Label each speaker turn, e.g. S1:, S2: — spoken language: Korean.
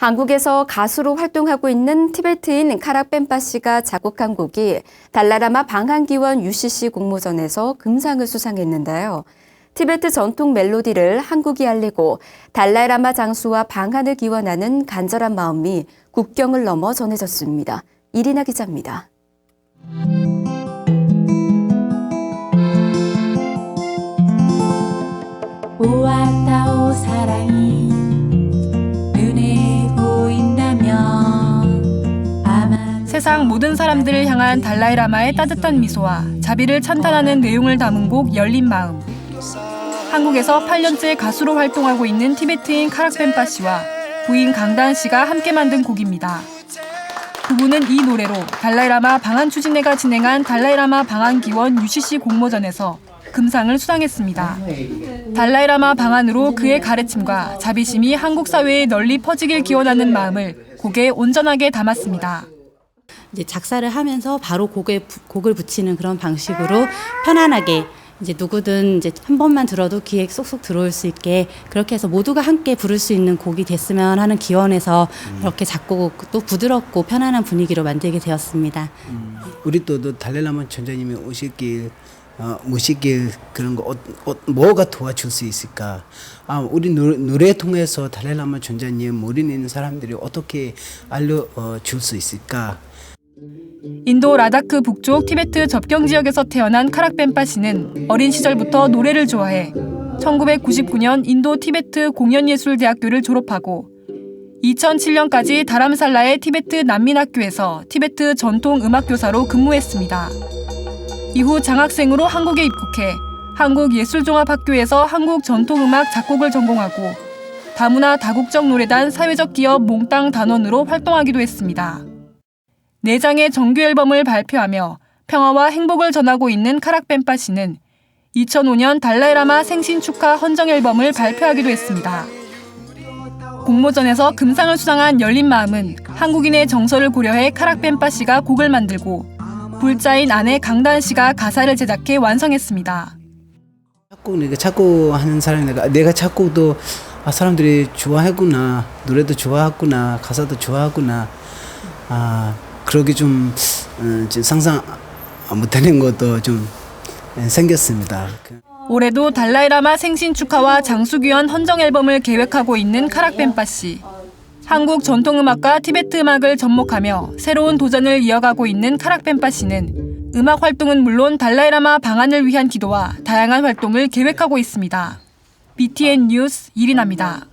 S1: 한국에서 가수로 활동하고 있는 티베트인 카락 벤파 씨가 작곡한 곡이 달라라마 방한기원 UCC 공모전에서 금상을 수상했는데요. 티베트 전통 멜로디를 한국이 알리고 달라라마 장수와 방한을 기원하는 간절한 마음이 국경을 넘어 전해졌습니다. 이리나 기자입니다.
S2: 세상 모든 사람들을 향한 달라이라마의 따뜻한 미소와 자비를 찬탄하는 내용을 담은 곡 열린 마음. 한국에서 8년째 가수로 활동하고 있는 티베트인 카락벤파 씨와 부인 강다은 씨가 함께 만든 곡입니다. 부부는 이 노래로 달라이라마 방한 추진회가 진행한 달라이라마 방한 기원 UCC 공모전에서 금상을 수상했습니다. 달라이라마 방안으로 그의 가르침과 자비심이 한국 사회에 널리 퍼지길 기원하는 마음을 곡에 온전하게 담았습니다.
S3: 이제 작사를 하면서 바로 곡에 부- 곡을 붙이는 그런 방식으로 편안하게 이제 누구든 이제 한 번만 들어도 귀에 쏙쏙 들어올 수 있게 그렇게 해서 모두가 함께 부를 수 있는 곡이 됐으면 하는 기원에서 이렇게 작곡 또 부드럽고 편안한 분위기로 만들게 되었습니다.
S4: 우리 또, 또 달래라면 전자님이 오실길 어, 모시길 그런 거 어, 어, 뭐가 도와줄 수 있을까? 아 우리 노래, 노래 통해서 달래라면 전자님 모르는 사람들이 어떻게 알려 어, 줄 수 있을까?
S2: 인도 라다크 북쪽 티베트 접경 지역에서 태어난 카락벤파 씨는 어린 시절부터 노래를 좋아해 1999년 인도 티베트 공연예술대학교를 졸업하고 2007년까지 다람살라의 티베트 난민학교에서 티베트 전통 음악 교사로 근무했습니다. 이후 장학생으로 한국에 입국해 한국예술종합학교에서 한국 전통음악 작곡을 전공하고 다문화 다국적 노래단 사회적 기업 몽땅 단원으로 활동하기도 했습니다. 네 장의 정규 앨범을 발표하며 평화와 행복을 전하고 있는 카락벤파 씨는 2005년 달라이라마 생신 축하 헌정 앨범을 발표하기도 했습니다. 공모전에서 금상을 수상한 열린 마음은 한국인의 정서를 고려해 카락벤파 씨가 곡을 만들고 불자인 아내 강다은 씨가 가사를 제작해 완성했습니다.
S4: 작곡 내가 작곡하는 사람이 내가 내가 작곡도 아, 사람들이 좋아하구나 노래도 좋아하구나 가사도 좋아하구나 아 그러게 좀 어, 상상 못하는 것도 좀 생겼습니다. 그-
S2: 올해도 달라이라마 생신 축하와 장수귀환 헌정 앨범을 계획하고 있는 카락벤파 씨. 한국 전통음악과 티베트 음악을 접목하며 새로운 도전을 이어가고 있는 카락벤파 씨는 음악 활동은 물론 달라이라마 방안을 위한 기도와 다양한 활동을 계획하고 있습니다. BTN 뉴스 이리나입니다.